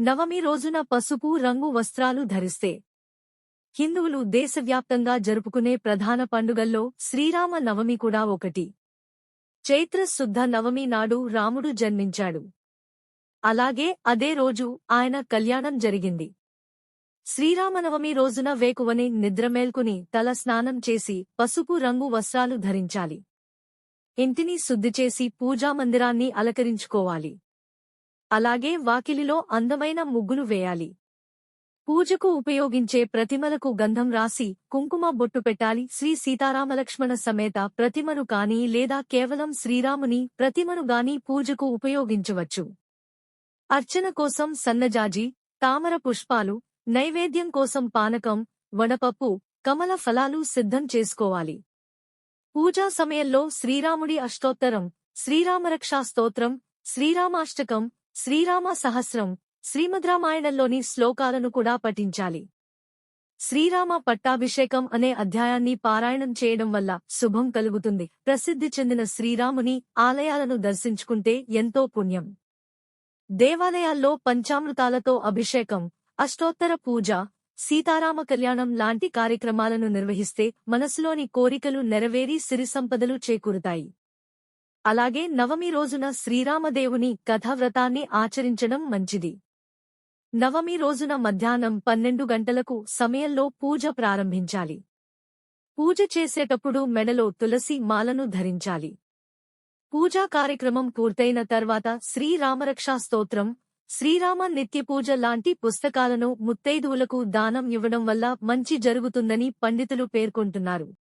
నవమి రోజున పసుపు రంగు వస్త్రాలు ధరిస్తే. హిందువులు దేశవ్యాప్తంగా జరుపుకునే ప్రధాన పండుగల్లో శ్రీరామ నవమి కూడా ఒకటి. చైత్ర శుద్ధ నవమి నాడు రాముడు జన్మించాడు. అలాగే అదే రోజు ఆయన కళ్యాణం జరిగింది. శ్రీరామనవమి రోజున వేకువని నిద్రమేల్కుని తల స్నానం చేసి పసుపు రంగు వస్త్రాలు ధరించాలి. ఇంటిని శుద్ధి చేసి పూజామందిరాన్ని అలకరించుకోవాలి. అలాగే వాకిలిలో అందమైన ముగ్గులు వేయాలి. పూజకు ఉపయోగించే ప్రతిమలకు గంధం రాసి కుంకుమ బొట్టు పెట్టాలి. శ్రీ సీతారామలక్ష్మణ సమేత ప్రతిమను కాని లేదా కేవలం శ్రీరాముని ప్రతిమను గాని పూజకు ఉపయోగించవచ్చు. అర్చన కోసం సన్నజాజి తామర పుష్పాలు నైవేద్యం కోసం పానకం వడపప్పు కమల ఫలాలు సిద్ధం చేసుకోవాలి. పూజా సమయంలో శ్రీరాముడి అష్టోత్తరం శ్రీరామరక్షా స్తోత్రం శ్రీరామాష్టకం శ్రీరామ సహస్రం శ్రీమద్రామాయణంలోని శ్లోకాలను కూడా పఠించాలి. శ్రీరామ పట్టాభిషేకం అనే అధ్యాయాన్ని పారాయణం చేయడం వల్ల శుభం కలుగుతుంది. ప్రసిద్ధి చెందిన శ్రీరాముని ఆలయాలను దర్శించుకుంటే ఎంతో పుణ్యం. దేవాలయాల్లో పంచామృతాలతో అభిషేకం అష్టోత్తర పూజ సీతారామ కళ్యాణం లాంటి కార్యక్రమాలను నిర్వహిస్తే మనసులోని కోరికలు నెరవేరి సిరి సంపదలు చేకూరుతాయి. అలాగే నవమి రోజున శ్రీరామదేవుని కథావ్రతాన్ని ఆచరించడం మంచిది. నవమి రోజున మధ్యాహ్నం పన్నెండు గంటలకు సమయంలో పూజ ప్రారంభించాలి. పూజ చేసేటప్పుడు మెడలో తులసి మాలను ధరించాలి. పూజా కార్యక్రమం పూర్తయిన తర్వాత శ్రీరామరక్షా స్తోత్రం శ్రీరామ నిత్యపూజ లాంటి పుస్తకాలను ముత్తైదువులకు దానం ఇవ్వడం వల్ల మంచి జరుగుతుందని పండితులు పేర్కొంటున్నారు.